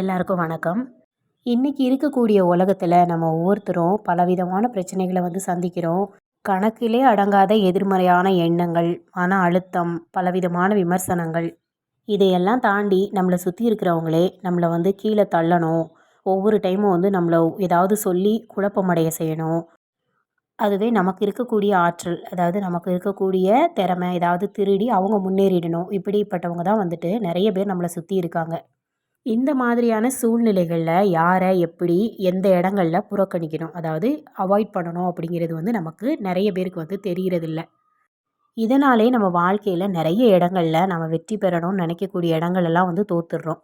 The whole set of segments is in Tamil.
எல்லாருக்கும் வணக்கம். இன்றைக்கி இருக்கக்கூடிய உலகத்தில் நம்ம ஒவ்வொருத்தரும் பலவிதமான பிரச்சனைகளை வந்து சந்திக்கிறோம். கணக்கிலே அடங்காத எதிர்மறையான எண்ணங்கள் மன அழுத்தம் பலவிதமான விமர்சனங்கள். இதையெல்லாம் தாண்டி நம்மளை சுற்றி இருக்கிறவங்களே நம்மளை வந்து கீழே தள்ளணும். ஒவ்வொரு டைமும் வந்து நம்மளை ஏதாவது சொல்லி குழப்பமடைய செய்யணும். அதுவே நமக்கு இருக்கக்கூடிய ஆற்றல் அதாவது நமக்கு இருக்கக்கூடிய திறமை ஏதாவது திருடி அவங்க முன்னேறிடணும். இப்படிப்பட்டவங்க தான் வந்துட்டு நிறைய பேர் நம்மளை சுற்றி இருக்காங்க. இந்த மாதிரியான சூழ்நிலைகளில் யாரை எப்படி எந்த இடங்களில் புறக்கணிக்கணும்? அதாவது அவாய்ட் பண்ணணும் அப்படிங்கிறது வந்து நமக்கு நிறைய பேருக்கு வந்து தெரிகிறதில்ல இதனாலே நம்ம வாழ்க்கையில் நிறைய இடங்களில் நம்ம வெற்றி பெறணும்னு நினைக்கக்கூடிய இடங்களெல்லாம் வந்து தோத்துடுறோம்.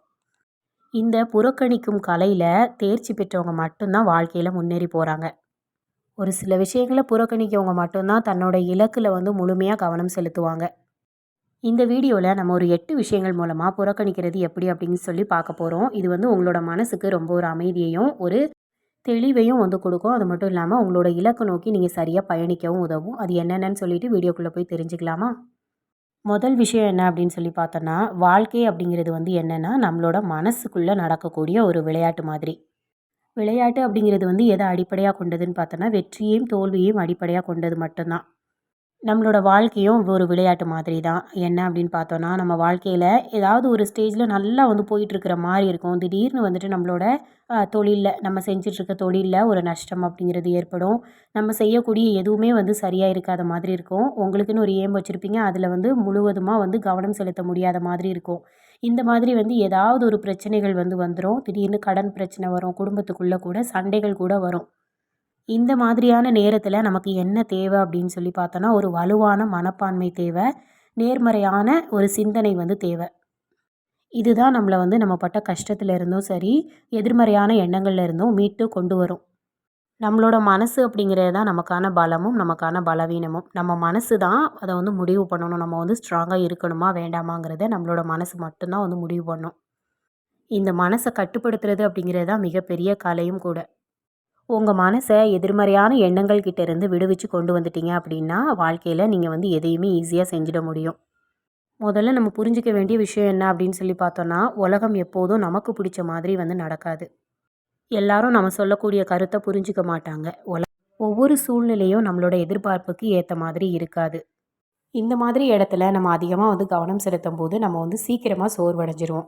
இந்த புறக்கணிக்கும் கலையில் தேர்ச்சி பெற்றவங்க மட்டும்தான் வாழ்க்கையில் முன்னேறி போகிறாங்க ஒரு சில விஷயங்களை புறக்கணிக்கவங்க மட்டும்தான் தன்னோட இலக்கில் வந்து முழுமையாக கவனம் செலுத்துவாங்க. இந்த வீடியோவில் நம்ம ஒரு எட்டு விஷயங்கள் மூலமாக புறக்கணிக்கிறது எப்படி அப்படின்னு சொல்லி பார்க்க போகிறோம் இது வந்து உங்களோட மனசுக்கு ரொம்ப ஒரு அமைதியையும் ஒரு தெளிவையும் வந்து கொடுக்கும். அது மட்டும் இல்லாமல் உங்களோட இலக்கு நோக்கி நீங்கள் சரியாக பயணிக்கவும் உதவும். அது என்னென்னு சொல்லிட்டு வீடியோக்குள்ளே போய் தெரிஞ்சுக்கலாமா? முதல் விஷயம் என்ன அப்படின்னு சொல்லி பார்த்தோன்னா வாழ்க்கை அப்படிங்கிறது வந்து என்னென்னா நம்மளோட மனசுக்குள்ளே நடக்கக்கூடிய ஒரு விளையாட்டு மாதிரி. விளையாட்டு அப்படிங்கிறது வந்து எதை அடிப்படையாக கொண்டதுன்னு பார்த்தோன்னா வெற்றியையும் தோல்வியையும் அடிப்படையாக கொண்டது மட்டும்தான். நம்மளோட வாழ்க்கையும் ஒரு விளையாட்டு மாதிரி தான் என்ன அப்படின்னு பார்த்தோன்னா நம்ம வாழ்க்கையில் ஏதாவது ஒரு ஸ்டேஜில் நல்லா வந்து போயிட்டுருக்கிற மாதிரி இருக்கும். திடீர்னு வந்துட்டு நம்மளோட தொழிலில் நம்ம செஞ்சிட்ருக்க தொழிலில் ஒரு நஷ்டம் அப்படிங்கிறது ஏற்படும். நம்ம செய்யக்கூடிய எதுவுமே வந்து சரியாக இருக்காத மாதிரி இருக்கும். உங்களுக்குன்னு ஒரு ஏம் வச்சுருப்பீங்க. அதில் வந்து முழுவதுமாக வந்து கவனம் செலுத்த முடியாத மாதிரி இருக்கும். இந்த மாதிரி வந்து ஏதாவது ஒரு பிரச்சனைகள் வந்து வந்துடும் திடீர்னு கடன் பிரச்சனை வரும். குடும்பத்துக்குள்ளே கூட சண்டைகள் கூட வரும். இந்த மாதிரியான நேரத்தில் நமக்கு என்ன தேவை அப்படின்னு சொல்லி பார்த்தோன்னா ஒரு வலுவான மனப்பான்மை தேவை நேர்மறையான ஒரு சிந்தனை வந்து தேவை. இதுதான் நம்மளை வந்து நம்ம பட்ட கஷ்டத்தில் இருந்தும் சரி எதிர்மறையான எண்ணங்களில் இருந்தும் மீட்டு கொண்டு வரும். நம்மளோட மனசு அப்படிங்கிறது தான் நமக்கான பலமும் நமக்கான பலவீனமும். நம்ம மனசு தான் அதை வந்து முடிவு பண்ணணும். நம்ம வந்து ஸ்ட்ராங்காக இருக்கணுமா வேண்டாமாங்கிறத நம்மளோட மனசு மட்டும்தான் வந்து முடிவு பண்ணும். இந்த மனசை கட்டுப்படுத்துறது அப்படிங்கிறது தான் மிகப்பெரிய கலையும் கூட. உங்கள் மனசை எதிர்மறையான எண்ணங்கள் கிட்டேருந்து விடுவிச்சு கொண்டு வந்துட்டீங்க அப்படின்னா வாழ்க்கையில் நீங்கள் வந்து எதையுமே ஈஸியாக செஞ்சிட முடியும். முதல்ல நம்ம புரிஞ்சிக்க வேண்டிய விஷயம் என்ன அப்படின்னு சொல்லி பார்த்தோன்னா உலகம் எப்போதும் நமக்கு பிடிச்ச மாதிரி வந்து நடக்காது. எல்லாரும் நம்ம சொல்லக்கூடிய கருத்தை புரிஞ்சிக்க மாட்டாங்க. உல ஒவ்வொரு சூழ்நிலையும் நம்மளோட எதிர்பார்ப்புக்கு ஏற்ற மாதிரி இருக்காது. இந்த மாதிரி இடத்துல நம்ம அதிகமாக வந்து கவனம் செலுத்தும் போது நம்ம வந்து சீக்கிரமாக சோர்வடைஞ்சிருவோம்.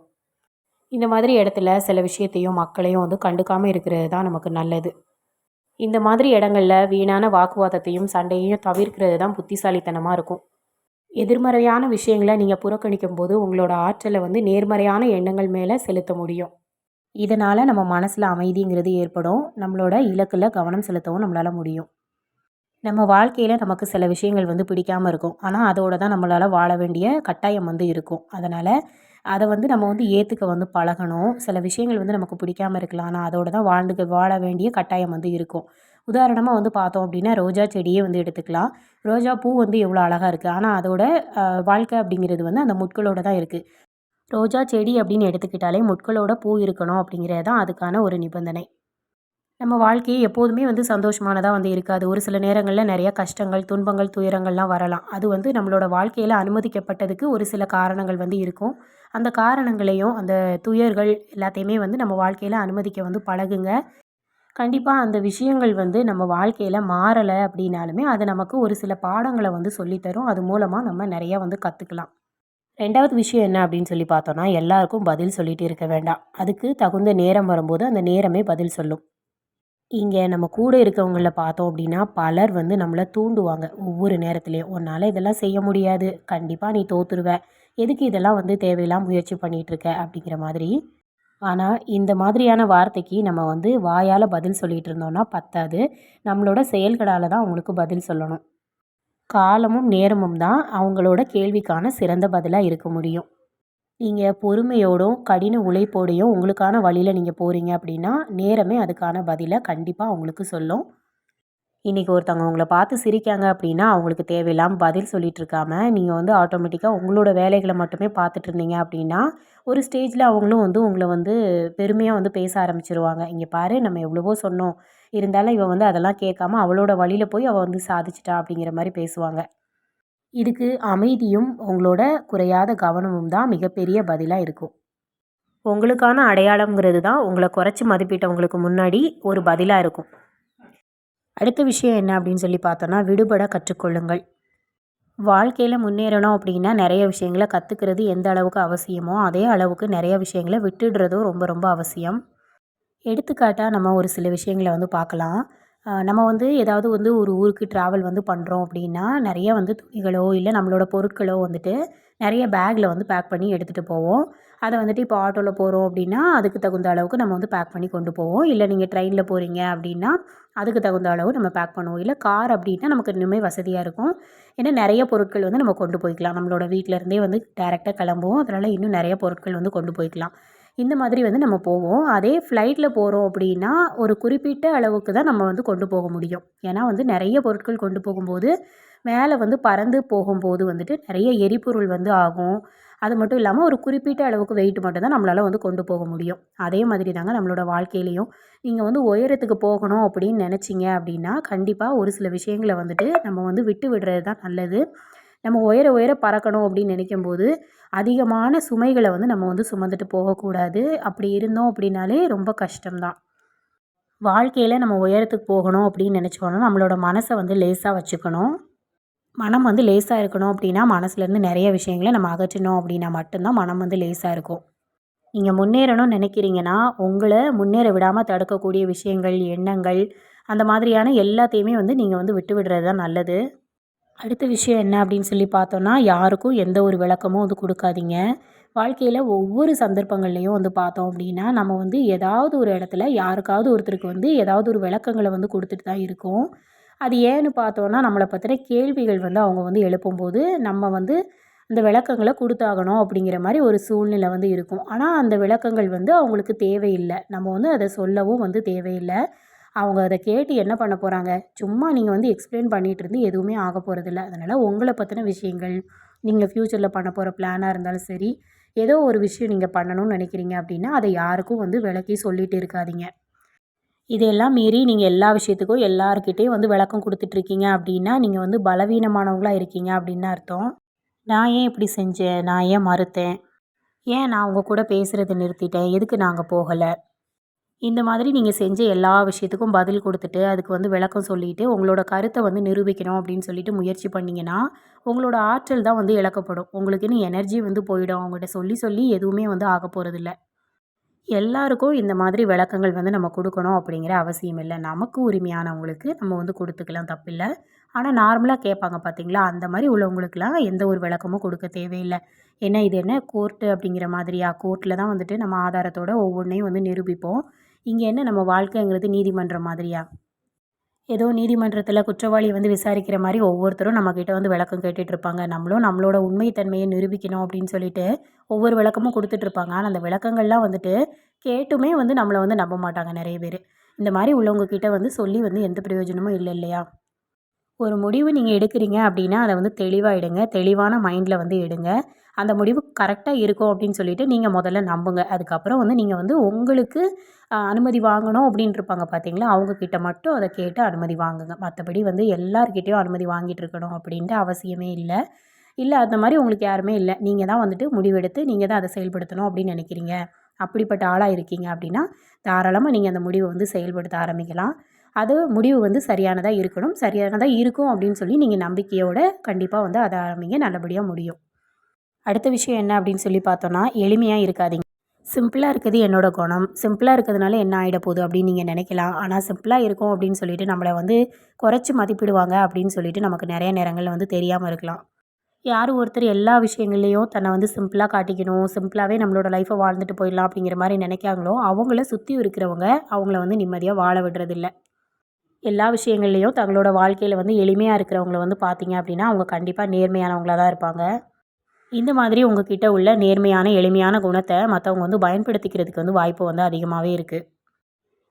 இந்த மாதிரி இடத்துல சில விஷயத்தையும் மக்களையும் வந்து கண்டுக்காமல் இருக்கிறது தான் நமக்கு நல்லது. இந்த மாதிரி இடங்களில் வீணான வாக்குவாதத்தையும் சண்டையையும் தவிர்க்கிறது தான் புத்திசாலித்தனமாக இருக்கும். எதிர்மறையான விஷயங்களை நீங்கள் புறக்கணிக்கும் போது உங்களோட ஆற்றலை வந்து நேர்மறையான எண்ணங்கள் மேலே செலுத்த முடியும். இதனால் நம்ம மனசில் அமைதிங்கிறது ஏற்படும். நம்மளோட இலக்கில் கவனம் செலுத்தவும் நம்மளால் முடியும். நம்ம வாழ்க்கையில் நமக்கு சில விஷயங்கள் வந்து பிடிக்காமல் இருக்கும். ஆனால் அதோடு தான் நம்மளால் வாழ வேண்டிய கட்டாயம் வந்து இருக்கும். அதனால் அதை வந்து நம்ம வந்து ஏற்றுக்க வந்து பழகணும். சில விஷயங்கள் வந்து நமக்கு பிடிக்காம இருக்கலாம். ஆனால் அதோடு தான் வாழ்ந்துக்க வாழ வேண்டிய கட்டாயம் வந்து இருக்கும். உதாரணமாக வந்து பார்த்தோம் அப்படின்னா ரோஜா செடியே வந்து எடுத்துக்கலாம். ரோஜா பூ வந்து எவ்வளோ அழகாக இருக்குது ஆனால் அதோட வாழ்க்கை அப்படிங்கிறது வந்து அந்த முட்களோடு தான் இருக்குது ரோஜா செடி அப்படின்னு எடுத்துக்கிட்டாலே முட்களோட பூ இருக்கணும் அப்படிங்கிறது தான் அதுக்கான ஒரு நிபந்தனை. நம்ம வாழ்க்கையை எப்போதுமே வந்து சந்தோஷமானதாக வந்து இருக்காது. ஒரு சில நேரங்களில் நிறையா கஷ்டங்கள் துன்பங்கள் துயரங்கள்லாம் வரலாம். அது வந்து நம்மளோட வாழ்க்கையில் அனுமதிக்கப்பட்டதுக்கு ஒரு சில காரணங்கள் வந்து இருக்கும். அந்த காரணங்களையும் அந்த துயர்கள் எல்லாத்தையுமே வந்து நம்ம வாழ்க்கையில் அனுமதிக்க வந்து பழகுங்க. கண்டிப்பாக அந்த விஷயங்கள் வந்து நம்ம வாழ்க்கையில் மாறலை அப்படின்னாலுமே அது நமக்கு ஒரு சில பாடங்களை வந்து சொல்லித்தரும் அது மூலமாக நம்ம நிறையா வந்து கற்றுக்கலாம் ரெண்டாவது விஷயம் என்ன அப்படின்னு சொல்லி பார்த்தோன்னா எல்லாருக்கும் பதில் சொல்லிட்டு இருக்க வேண்டாம். அதுக்கு தகுந்த நேரம் வரும்போது அந்த நேரமே பதில் சொல்லும். இங்கே நம்ம கூட இருக்கவங்கள பார்த்தோம் அப்படின்னா பலர் வந்து நம்மளை தூண்டுவாங்க. ஒவ்வொரு நேரத்துலையும். உன்னால் இதெல்லாம் செய்ய முடியாது. கண்டிப்பாக நீ தோற்றுருவ எதுக்கு இதெல்லாம் வந்து தேவையில்லாம முயற்சி பண்ணிகிட்ருக்க அப்படிங்கிற மாதிரி. ஆனால் இந்த மாதிரியான வார்த்தைக்கு நம்ம வந்து வாயால் பதில் சொல்லிகிட்டு இருந்தோம்னா பத்தாது. நம்மளோட செயல்களால் தான் அவங்களுக்கு பதில் சொல்லணும். காலமும் நேரமும் தான் அவங்களோட கேள்விக்கான சிறந்த பதிலாக இருக்க முடியும். நீங்கள் பொறுமையோடும் கடின உழைப்போடையும் உங்களுக்கான வழியில் நீங்கள் போகிறீங்க அப்படின்னா நேரமே அதுக்கான பதிலை கண்டிப்பாக அவங்களுக்கு சொல்லும். இன்றைக்கி ஒருத்தவங்க உங்களை பார்த்து சிரிக்காங்க அப்படின்னா அவங்களுக்கு தேவையில்லாமல் பதில் சொல்லிகிட்டு இருக்காம நீங்கள் வந்து ஆட்டோமேட்டிக்காக உங்களோட வேலைகளை மட்டுமே பார்த்துட்டு இருந்தீங்க அப்படின்னா ஒரு ஸ்டேஜில் அவங்களும் வந்து உங்களை வந்து பெருமையாக வந்து பேச ஆரம்பிச்சிருவாங்க. இங்கே பாரு நம்ம எவ்வளவோ சொன்னோம். இருந்தாலும் இவன் வந்து அதெல்லாம் கேட்காம அவளோட வழியில் போய் அவள் வந்து சாதிச்சிட்டா அப்படிங்கிற மாதிரி பேசுவாங்க. இதுக்கு அமைதியும் உங்களோட குறையாத கவனமும் தான் மிகப்பெரிய பதிலாக இருக்கும். உங்களுக்கான அடையாளம்ங்கிறது தான் உங்களை குறைச்சி மதிப்பிட்டவங்களுக்கு முன்னாடி ஒரு பதிலாக இருக்கும். அடுத்த விஷயம் என்ன அப்படின்னு சொல்லி பார்த்தோன்னா விடுபட கற்றுக்கொள்ளுங்கள். வாழ்க்கையில் முன்னேறணும் அப்படின்னா நிறைய விஷயங்களை கற்றுக்கிறது எந்த அளவுக்கு அவசியமோ அதே அளவுக்கு நிறைய விஷயங்களை விட்டுடுறதும் ரொம்ப ரொம்ப அவசியம். எடுத்துக்காட்டாக நம்ம ஒரு சில விஷயங்களை வந்து பார்க்கலாம். நம்ம வந்து ஏதாவது வந்து ஒரு ஊருக்கு ட்ராவல் வந்து பண்ணுறோம் அப்படின்னா நிறைய வந்து துணிகளோ இல்லை நம்மளோட பொருட்களோ வந்துட்டு நிறைய பேக்கில் வந்து பேக் பண்ணி எடுத்துகிட்டு போவோம். அதை வந்துட்டு இப்போ ஆட்டோவில் போகிறோம் அப்படின்னா அதுக்கு தகுந்த அளவுக்கு நம்ம வந்து பேக் பண்ணி கொண்டு போவோம். இல்லை நீங்கள் ட்ரெயினில் போகிறீங்க அப்படின்னா அதுக்கு தகுந்த அளவு நம்ம பேக் பண்ணுவோம். இல்லை கார் அப்படின்னா நமக்கு இன்னுமே வசதியாக இருக்கும். ஏன்னா நிறைய பொருட்கள் வந்து நம்ம கொண்டு போய்க்கலாம். நம்மளோட வீட்டிலருந்தே வந்து டேரெக்டாக கிளம்புவோம். அதனால் இன்னும் நிறைய பொருட்கள் வந்து கொண்டு போய்க்கலாம். இந்த மாதிரி வந்து நம்ம போவோம். அதே ஃப்ளைட்டில் போகிறோம் அப்படின்னா ஒரு குறிப்பிட்ட அளவுக்கு தான் நம்ம வந்து கொண்டு போக முடியும். ஏன்னா வந்து நிறைய பொருட்கள் கொண்டு போகும்போது மேலே வந்து பறந்து போகும்போது வந்துட்டு நிறைய எரிபொருள் வந்து ஆகும். அது மட்டும் இல்லாமல் ஒரு குறிப்பிட்ட அளவுக்கு வெயிட் மட்டும் தான் நம்மளால் வந்து கொண்டு போக முடியும். அதே மாதிரி தாங்க நம்மளோட வாழ்க்கையிலையும். நீங்கள் வந்து உயரத்துக்கு போகணும் அப்படின்னு நினச்சிங்க அப்படின்னா கண்டிப்பாக ஒரு சில விஷயங்களை வந்துட்டு நம்ம வந்து விட்டு விடுறது தான் நல்லது. நம்ம உயர உயர பறக்கணும் அப்படின்னு நினைக்கும்போது அதிகமான சுமைகளை வந்து நம்ம வந்து சுமந்துட்டு போகக்கூடாது. அப்படி இருந்தோம் அப்படின்னாலே ரொம்ப கஷ்டம்தான். வாழ்க்கையில் நம்ம உயரத்துக்கு போகணும் அப்படின்னு நினச்சோன்னா நம்மளோட மனசை வந்து லேசாக வச்சுக்கணும். மனம் வந்து லேசாக இருக்கணும் அப்படின்னா மனசுலேருந்து நிறைய விஷயங்களை நம்ம அகற்றணும் அப்படின்னா மட்டும்தான் மனம் வந்து லேசாக இருக்கும். நீங்கள் முன்னேறணும்னு நினைக்கிறீங்கன்னா உங்களை முன்னேற விடாமல் தடுக்கக்கூடிய விஷயங்கள் எண்ணங்கள் அந்த மாதிரியான எல்லாத்தையுமே வந்து நீங்கள் வந்து விட்டு விடுறது தான் நல்லது. அடுத்த விஷயம் என்ன அப்படின்னு சொல்லி பார்த்தோன்னா யாருக்கும் எந்த ஒரு விளக்கமும் வந்து கொடுக்காதீங்க. வாழ்க்கையில் ஒவ்வொரு சந்தர்ப்பங்கள்லேயும் வந்து பார்த்தோம் அப்படின்னா நம்ம வந்து ஏதாவது ஒரு இடத்துல யாருக்காவது ஒருத்தருக்கு வந்து ஏதாவது ஒரு விளக்கங்களை வந்து கொடுத்துட்டு தான் இருக்கோம். அது ஏன்னு பார்த்தோன்னா நம்மளை பற்றின கேள்விகள் வந்து அவங்க வந்து எழுப்பும்போது நம்ம வந்து அந்த விளக்கங்களை கொடுத்தாகணும் அப்படிங்கிற மாதிரி ஒரு சூழ்நிலை வந்து இருக்கும். ஆனால் அந்த விளக்கங்கள் வந்து அவங்களுக்கு தேவையில்லை. நம்ம வந்து அதை சொல்லவும் வந்து தேவையில்லை. அவங்க அதை கேட்டு என்ன பண்ண போகிறாங்க சும்மா நீங்கள் வந்து எக்ஸ்பிளைன் பண்ணிகிட்டு இருந்து எதுவுமே ஆக போகிறதில்ல அதனால் உங்களை பற்றின விஷயங்கள் நீங்கள் ஃப்யூச்சரில் பண்ண போகிற பிளானாக இருந்தாலும் சரி ஏதோ ஒரு விஷயம் நீங்கள் பண்ணணும்னு நினைக்கிறீங்க அப்படின்னா அதை யாருக்கும் வந்து விளக்கி சொல்லிகிட்டு இருக்காதீங்க. இதையெல்லாம் மீறி நீங்கள் எல்லா விஷயத்துக்கும் எல்லாருக்கிட்டேயும் வந்து விளக்கம் கொடுத்துட்ருக்கீங்க அப்படின்னா நீங்கள் வந்து பலவீனமானவங்களாக இருக்கீங்க அப்படின்னு அர்த்தம். நான் ஏன் இப்படி செஞ்சேன்? நான் ஏன் மறுத்தேன்? ஏன் நான் உங்கள் கூட பேசுகிறத நிறுத்திட்டேன்? எதுக்கு நாங்கள் போகலை? இந்த மாதிரி நீங்கள் செஞ்ச எல்லா விஷயத்துக்கும் பதில் கொடுத்துட்டு அதுக்கு வந்து விளக்கம் சொல்லிவிட்டு உங்களோட கருத்தை வந்து நிரூபிக்கணும் அப்படின்னு சொல்லிட்டு முயற்சி பண்ணிங்கன்னா உங்களோட ஆற்றல் தான் வந்து இழக்கப்படும். உங்களுக்குன்னு எனர்ஜி வந்து போயிடும். அவங்ககிட்ட சொல்லி சொல்லி எதுவுமே வந்து ஆக போகிறதில்ல எல்லாருக்கும் இந்த மாதிரி விளக்கங்கள் வந்து நம்ம கொடுக்கணும் அப்படிங்கிற அவசியம் இல்லை. நமக்கு உரிமையானவங்களுக்கு நம்ம வந்து கொடுத்துக்கலாம் தப்பில்லை. ஆனால் நார்மலாக கேட்பாங்க பார்த்தீங்களா? அந்த மாதிரி உள்ளவங்களுக்குலாம் எந்த ஒரு விளக்கமும் கொடுக்க தேவையில்லை. ஏன்னா இது என்ன கோர்ட்டு அப்படிங்கிற மாதிரியா? கோர்ட்டில் தான் வந்துட்டு நம்ம ஆதாரத்தோட ஒவ்வொன்றையும் வந்து நிரூபிப்போம். இங்கே என்ன நம்ம வாழ்க்கைங்கிறது நீதிமன்றம் மாதிரியா? ஏதோ நீதிமன்றத்தில் குற்றவாளி வந்து விசாரிக்கிற மாதிரி ஒவ்வொருத்தரும் நம்மக்கிட்ட வந்து விளக்கம் கேட்டுட்ருப்பாங்க. நம்மளும் நம்மளோட உண்மைத்தன்மையை நிரூபிக்கணும் அப்படின்னு சொல்லிட்டு ஒவ்வொரு விளக்கமும் கொடுத்துட்ருப்பாங்க. ஆனால் அந்த விளக்கங்கள்லாம் வந்துட்டு கேட்டுமே வந்து நம்மளை வந்து நம்ப மாட்டாங்க நிறைய பேர். இந்த மாதிரி உள்ளவங்கக்கிட்ட வந்து சொல்லி வந்து எந்த பிரயோஜனமும் இல்லை இல்லையா? ஒரு முடிவு நீங்கள் எடுக்கிறீங்க அப்படின்னா அதை வந்து தெளிவாக எடுங்க. தெளிவான மைண்டில் வந்து எடுங்க. அந்த முடிவு கரெக்டாக இருக்கும் அப்படின்னு சொல்லிட்டு நீங்கள் முதல்ல நம்புங்க. அதுக்கப்புறம் வந்து நீங்கள் வந்து உங்களுக்கு அனுமதி வாங்கணும் அப்படின்ட்டு இருப்பாங்க பார்த்தீங்களா அவங்கக்கிட்ட மட்டும் அதை கேட்டு அனுமதி வாங்குங்க. மற்றபடி வந்து எல்லார்கிட்டேயும் அனுமதி வாங்கிட்டு இருக்கணும் அப்படின்ட்டு அவசியமே இல்லை. இல்லை அந்த மாதிரி உங்களுக்கு யாருமே இல்லை. நீங்கள் தான் வந்துட்டு முடிவெடுத்து நீங்கள் தான் அதை செயல்படுத்தணும் அப்படின்னு நினைக்கிறீங்க. அப்படிப்பட்ட ஆளாக இருக்கீங்க அப்படின்னா தாராளமாக நீங்கள் அந்த முடிவை வந்து செயல்படுத்த ஆரம்பிக்கலாம். அது முடிவு வந்து சரியானதாக இருக்கணும். சரியானதாக இருக்கும் அப்படின்னு சொல்லி நீங்கள் நம்பிக்கையோடு கண்டிப்பாக வந்து அதை ஆரம்பிங்க. நல்லபடியாக முடியும். அடுத்த விஷயம் என்ன அப்படின்னு சொல்லி பார்த்தோன்னா எளிமையாக இருக்காதிங்க. சிம்பிளாக இருக்கிறது என்னோடய குணம். சிம்பிளாக இருக்கிறதுனால என்ன ஆகிட போகுது அப்படின்னு நீங்கள் நினைக்கலாம். ஆனால் சிம்பிளாக இருக்கும் அப்படின்னு சொல்லிட்டு நம்மளை வந்து குறைச்சி மதிப்பிடுவாங்க அப்படின்னு சொல்லிட்டு நமக்கு நிறைய நேரங்களில் வந்து தெரியாமல் இருக்கலாம். யார் ஒருத்தர் எல்லா விஷயங்கள்லேயும் தன்னை வந்து சிம்பிளாக காட்டிக்கணும். சிம்பிளாகவே நம்மளோட லைஃப்பை வாழ்ந்துட்டு போயிடலாம் அப்படிங்கிற மாதிரி நினைக்காங்களோ அவங்கள சுற்றி இருக்கிறவங்க அவங்கள வந்து நிம்மதியாக வாழ விடுறதில்ல. எல்லா விஷயங்கள்லேயும் தங்களோட வாழ்க்கையில் வந்து எளிமையாக இருக்கிறவங்கள வந்து பார்த்தீங்க அப்படின்னா அவங்க கண்டிப்பாக நேர்மையானவங்களாக தான் இருப்பாங்க. இந்த மாதிரி உங்ககிட்ட உள்ள நேர்மையான எளிமையான குணத்தை மற்றவங்க வந்து பயன்படுத்திக்கிறதுக்கு வந்து வாய்ப்பு வந்து அதிகமாகவே இருக்குது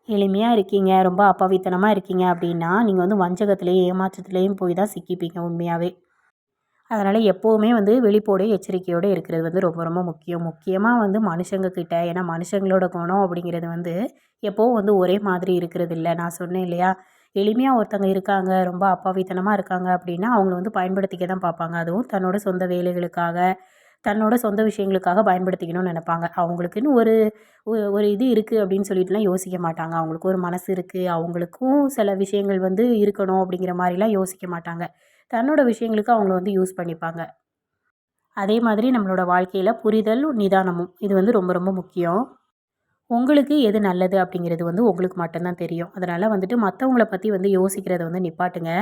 எளிமையாக இருக்கீங்க ரொம்ப அப்பாவித்தனமாக இருக்கீங்க அப்படின்னா நீங்கள் வந்து வஞ்சகத்துலேயும் ஏமாற்றத்துலேயும் போய் தான் சிக்கிப்பீங்க உண்மையாகவே அதனால் எப்போவுமே வந்து வெளிப்போடு எச்சரிக்கையோடு இருக்கிறது வந்து ரொம்ப ரொம்ப முக்கியம். முக்கியமாக வந்து மனுஷங்க கிட்ட ஏன்னா மனுஷங்களோட குணம் அப்படிங்கிறது வந்து எப்போவும் வந்து ஒரே மாதிரி இருக்கிறது இல்லை. நான் சொன்னேன் இல்லையா? எளிமையாக ஒருத்தங்க இருக்காங்க ரொம்ப அப்பாவித்தனமாக இருக்காங்க அப்படின்னா அவங்கள வந்து பயன்படுத்திக்க தான் பார்ப்பாங்க. அதுவும் தன்னோட சொந்த வேலைகளுக்காக தன்னோட சொந்த விஷயங்களுக்காக பயன்படுத்திக்கணும்னு நினைப்பாங்க. அவங்களுக்குன்னு ஒரு ஒரு இது இருக்குது அப்படின்னு சொல்லிட்டுலாம் யோசிக்க மாட்டாங்க. அவங்களுக்கு ஒரு மனசு இருக்குது அவங்களுக்கும் சில விஷயங்கள் வந்து இருக்கணும் அப்படிங்கிற மாதிரிலாம் யோசிக்க மாட்டாங்க. தன்னோட விஷயங்களுக்கு அவங்கள வந்து யூஸ் பண்ணிப்பாங்க. அதே மாதிரி நம்மளோட வாழ்க்கையில் புரிதல் நிதானமும் இது வந்து ரொம்ப ரொம்ப முக்கியம். உங்களுக்கு எது நல்லது அப்படிங்கிறது வந்து உங்களுக்கு மட்டும்தான் தெரியும். அதனால் வந்துட்டு மற்றவங்கள பற்றி வந்து யோசிக்கிறத வந்து நிப்பாட்டுங்க.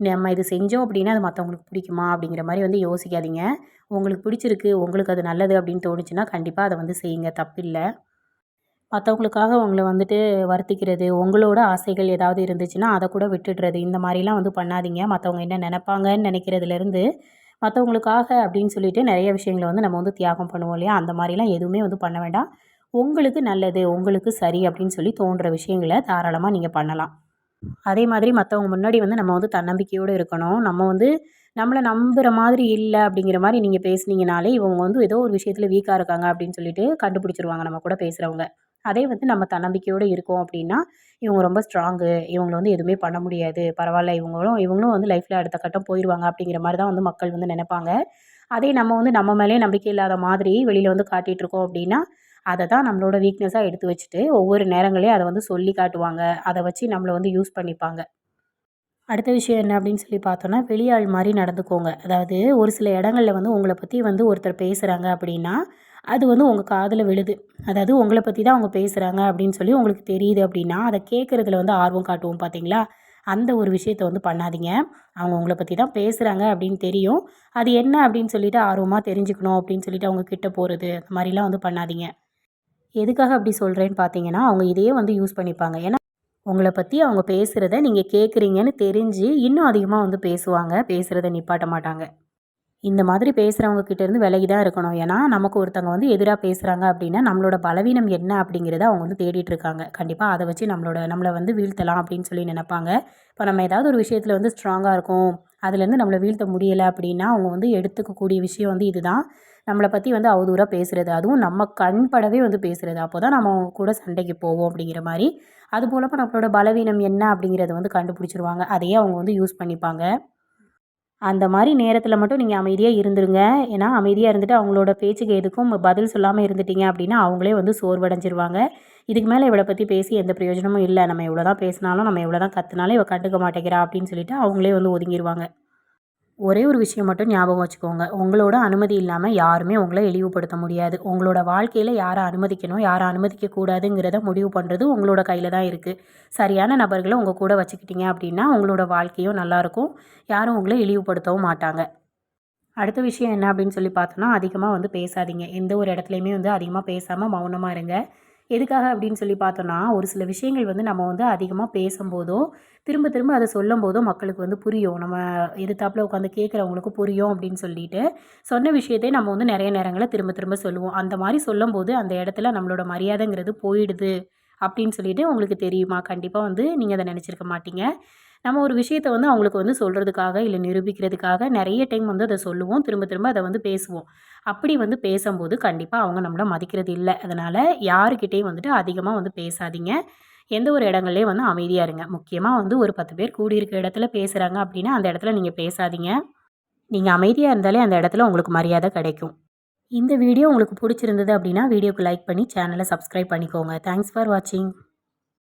நம்ம இது செஞ்சோம் அப்படின்னா அது மற்றவங்களுக்கு பிடிக்குமா அப்படிங்கிற மாதிரி வந்து யோசிக்காதீங்க. உங்களுக்கு பிடிச்சிருக்கு உங்களுக்கு அது நல்லது அப்படின்னு தோணுச்சுன்னா கண்டிப்பாக அதை வந்து செய்யுங்க. தப்பில்லை. மற்றவங்களுக்காக உங்களை வந்துட்டு வருத்திக்கிறது உங்களோட ஆசைகள் ஏதாவது இருந்துச்சுன்னா அதை கூட விட்டுடுறது இந்த மாதிரிலாம் வந்து பண்ணாதீங்க. மற்றவங்க என்ன நினைப்பாங்கன்னு நினைக்கிறதுலேருந்து மற்றவங்களுக்காக அப்படின்னு சொல்லிட்டு நிறைய விஷயங்களை வந்து நம்ம வந்து தியாகம் பண்ணுவோம் இல்லையா? அந்த மாதிரிலாம் எதுவுமே வந்து பண்ண வேண்டாம். உங்களுக்கு நல்லது உங்களுக்கு சரி அப்படின்னு சொல்லி தோன்ற விஷயங்களை தாராளமாக நீங்கள் பண்ணலாம். அதே மாதிரி மற்றவங்க முன்னாடி வந்து நம்ம வந்து தன்னம்பிக்கையோடு இருக்கணும். நம்ம வந்து நம்மளை நம்புகிற மாதிரி இல்லை அப்படிங்கிற மாதிரி நீங்கள் பேசுனீங்கனாலே இவங்க வந்து ஏதோ ஒரு விஷயத்தில் வீக்காக இருக்காங்க அப்படின்னு சொல்லிட்டு கண்டுபிடிச்சிருவாங்க நம்ம கூட பேசுகிறவங்க அதே வந்து நம்ம தன்னம்பிக்கையோடு இருக்கோம் அப்படின்னா இவங்க ரொம்ப ஸ்ட்ராங்கு இவங்களை வந்து எதுவுமே பண்ண முடியாது. பரவாயில்ல இவங்களும் இவங்களும் வந்து லைஃப்பில் அடுத்த கட்டம் போயிடுவாங்க அப்படிங்கிற மாதிரி தான் வந்து மக்கள் வந்து நினைப்பாங்க. அதே நம்ம வந்து நம்ம மேலே நம்பிக்கை இல்லாத மாதிரி வெளியில் வந்து காட்டிகிட்டு இருக்கோம் அப்படின்னா அதை தான் நம்மளோட வீக்னஸாக எடுத்து வச்சுட்டு ஒவ்வொரு நேரங்களையும் அதை வந்து சொல்லி காட்டுவாங்க. அதை வச்சு நம்மளை வந்து யூஸ் பண்ணிப்பாங்க. அடுத்த விஷயம் என்ன அப்படின்னு சொல்லி பார்த்தோன்னா வெளியாள் மாதிரி நடந்துக்கோங்க. அதாவது ஒரு சில இடங்கள்ல வந்து உங்களை பற்றி வந்து ஒருத்தர் பேசுகிறாங்க அப்படின்னா அது வந்து உங்கள் காதில் விழுது. அதாவது உங்களை பற்றி தான் அவங்க பேசுகிறாங்க அப்படின்னு சொல்லி உங்களுக்கு தெரியுது அப்படின்னா அதை கேட்குறதுல வந்து ஆர்வம் காட்டுவோம் பார்த்தீங்களா? அந்த ஒரு விஷயத்த வந்து பண்ணாதீங்க. அவங்க உங்களை பற்றி தான் பேசுகிறாங்க அப்படின்னு தெரியும். அது என்ன அப்படின்னு சொல்லிட்டு ஆர்வமாக தெரிஞ்சுக்கணும் அப்படின்னு சொல்லிட்டு அவங்க கிட்ட போகிறது அந்த மாதிரிலாம் வந்து பண்ணாதீங்க. எதுக்காக அப்படி சொல்கிறேன்னு பார்த்தீங்கன்னா அவங்க இதையே வந்து யூஸ் பண்ணிப்பாங்க. ஏன்னா உங்களை பற்றி அவங்க பேசுகிறத நீங்கள் கேட்குறீங்கன்னு தெரிஞ்சு இன்னும் அதிகமாக வந்து பேசுவாங்க. பேசுகிறத நிப்பாட்ட மாட்டாங்க. இந்த மாதிரி பேசுகிறவங்க கிட்டேருந்து விலகி தான் இருக்கணும். ஏன்னா நமக்கு ஒருத்தவங்க வந்து எதிராக பேசுகிறாங்க அப்படின்னா நம்மளோட பலவீனம் என்ன அப்படிங்கிறத அவங்க வந்து தேடிட்டு இருக்காங்க. கண்டிப்பாக அதை வச்சு நம்மளோட நம்மளை வந்து வீழ்த்தலாம் அப்படின்னு சொல்லி நினைப்பாங்க. இப்போ நம்ம ஏதாவது ஒரு விஷயத்தில் வந்து ஸ்ட்ராங்காக இருக்கும் அதுலேருந்து நம்மளை வீழ்த்த முடியலை அப்படின்னா அவங்க வந்து எடுத்துக்கக்கூடிய விஷயம் வந்து இதுதான். நம்மளை பற்றி வந்து அவதூறாக பேசுகிறது அதுவும் நம்ம கண்படவே வந்து பேசுகிறது அப்போ தான் நம்ம அவங்க கூட சண்டைக்கு போவோம் அப்படிங்கிற மாதிரி. அது போலப்போ நம்மளோட பலவீனம் என்ன அப்படிங்கிறத வந்து கண்டுபிடிச்சிருவாங்க. அதையே அவங்க வந்து யூஸ் பண்ணிப்பாங்க. அந்த மாதிரி நேரத்தில் மட்டும் நீங்கள் அமைதியாக இருந்துருங்க. ஏன்னா அமைதியாக இருந்துட்டு அவங்களோட பேச்சுக்கு எதுக்கும் பதில் சொல்லாமல் இருந்துட்டீங்க அப்படின்னா அவங்களே வந்து சோர்வடைஞ்சிருவாங்க. இதுக்கு மேலே இவளை பற்றி பேசி எந்த பிரயோஜனமும் இல்லை. நம்ம எவ்வளோ தான் பேசினாலும் நம்ம எவ்வளோ தான் கற்றுனாலும் இவள் கண்டுக்க மாட்டேங்கிறா அப்படின்னு சொல்லிட்டு அவங்களே வந்து ஒதுங்கிடுவாங்க ஒரே ஒரு விஷயம் மட்டும் ஞாபகம் வச்சுக்கோங்க. உங்களோட அனுமதி இல்லாமல் யாருமே உங்களை இழிவுபடுத்த முடியாது. உங்களோட வாழ்க்கையில் யாரை அனுமதிக்கணும் யாரை அனுமதிக்க கூடாதுங்கிறத முடிவு பண்ணுறது உங்களோட கையில் தான் இருக்குது சரியான நபர்களை உங்கள் கூட வச்சுக்கிட்டீங்க அப்படின்னா உங்களோட வாழ்க்கையும் நல்லாயிருக்கும் யாரும் உங்களை இழிவுபடுத்தவும் மாட்டாங்க. அடுத்த விஷயம் என்ன அப்படின்னு சொல்லி பார்த்தோன்னா அதிகமாக வந்து பேசாதீங்க. எந்த ஒரு இடத்துலையுமே வந்து அதிகமாக பேசாமல் மௌனமாக இருங்க. எதுக்காக அப்படின்னு சொல்லி பார்த்தோன்னா ஒரு சில விஷயங்கள் வந்து நம்ம வந்து அதிகமாக பேசும்போதோ திரும்ப திரும்ப அதை சொல்லும் போதோ மக்களுக்கு வந்து புரியும். நம்ம எதிர்த்தாப்புல உட்காந்து கேட்குறவங்களுக்கு புரியும் அப்படின்னு சொல்லிட்டு சொன்ன விஷயத்தை நம்ம வந்து நிறைய நேரங்களில் திரும்ப திரும்ப சொல்லுவோம். அந்த மாதிரி சொல்லும்போது அந்த இடத்துல நம்மளோட மரியாதைங்கிறது போயிடுது அப்படின்னு சொல்லிட்டு உங்களுக்கு தெரியுமா? கண்டிப்பாக வந்து நீங்கள் அதை நினச்சிருக்க மாட்டீங்க. நம்ம ஒரு விஷயத்த வந்து அவங்களுக்கு வந்து சொல்கிறதுக்காக இல்லை நிரூபிக்கிறதுக்காக நிறைய டைம் வந்து அதை சொல்லுவோம். திரும்ப திரும்ப அதை வந்து பேசுவோம். அப்படி வந்து பேசும்போது கண்டிப்பாக அவங்க நம்மளை மதிக்கிறது இல்லை. அதனால் யாருக்கிட்டேயும் வந்துட்டு அதிகமாக வந்து பேசாதீங்க. எந்த ஒரு இடங்கள்லேயும் வந்து அமைதியாக இருங்க. முக்கியமாக வந்து ஒரு பத்து பேர் கூடியிருக்க இடத்துல பேசுகிறாங்க அப்படின்னா அந்த இடத்துல நீங்கள் பேசாதீங்க. நீங்கள் அமைதியாக இருந்தாலே அந்த இடத்துல உங்களுக்கு மரியாதை கிடைக்கும். இந்த வீடியோ உங்களுக்கு பிடிச்சிருந்தது அப்படின்னா வீடியோக்கு லைக் பண்ணி சேனலை சப்ஸ்கிரைப் பண்ணிக்கோங்க. தேங்க்ஸ் ஃபார் வாட்சிங்